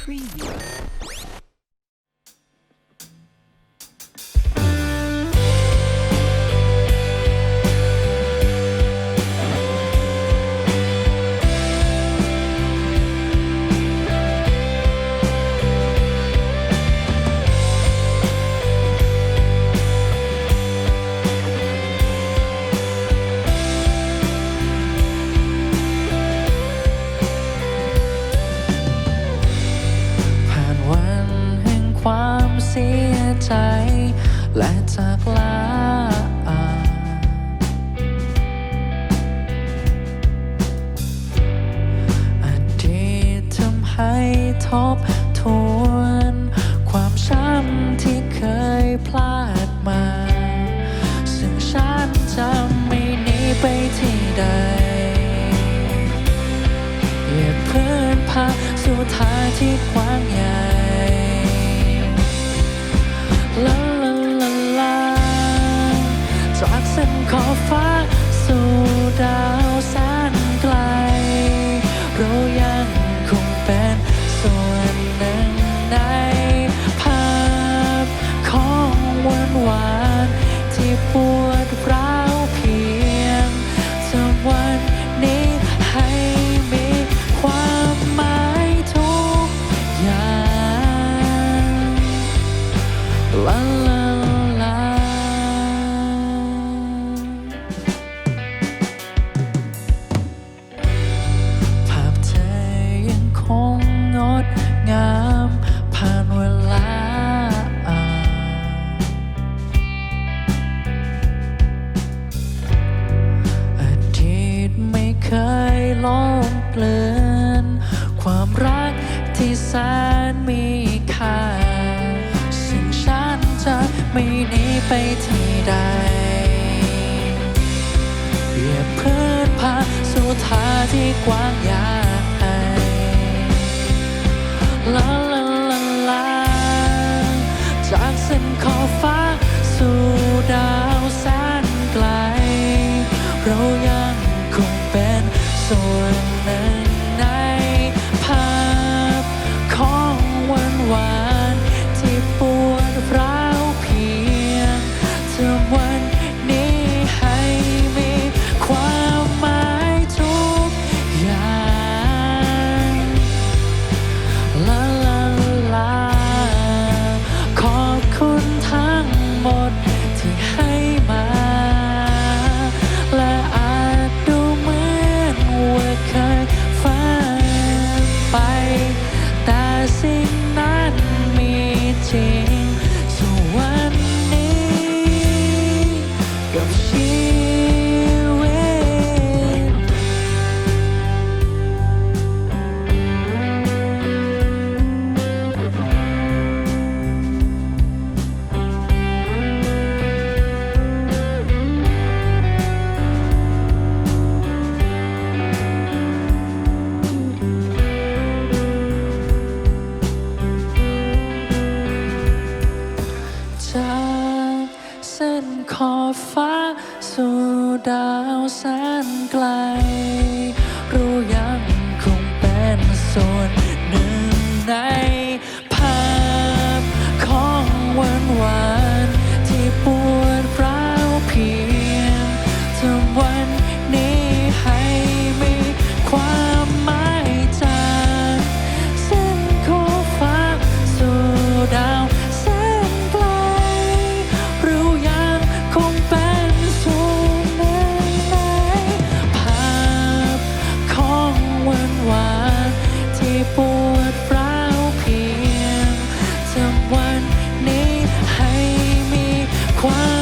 Preview. ใจและจากลาอดีตทำให้ทบทวนความช้ำที่เคยพลาดมา ซึ่งฉันจะไม่หนีไปที่ใดอย่าเพื่อนพาสู่ทางที่กว้างใหญ่ ความรักที่แสนมีค่าซึ่งฉันจะไม่หนีไปที่ใดเปียบพื้นผาสู่ทาที่กว้างใหญ่ ดาวแสนไกล รู้ยังคงเป็นส่วน quiet.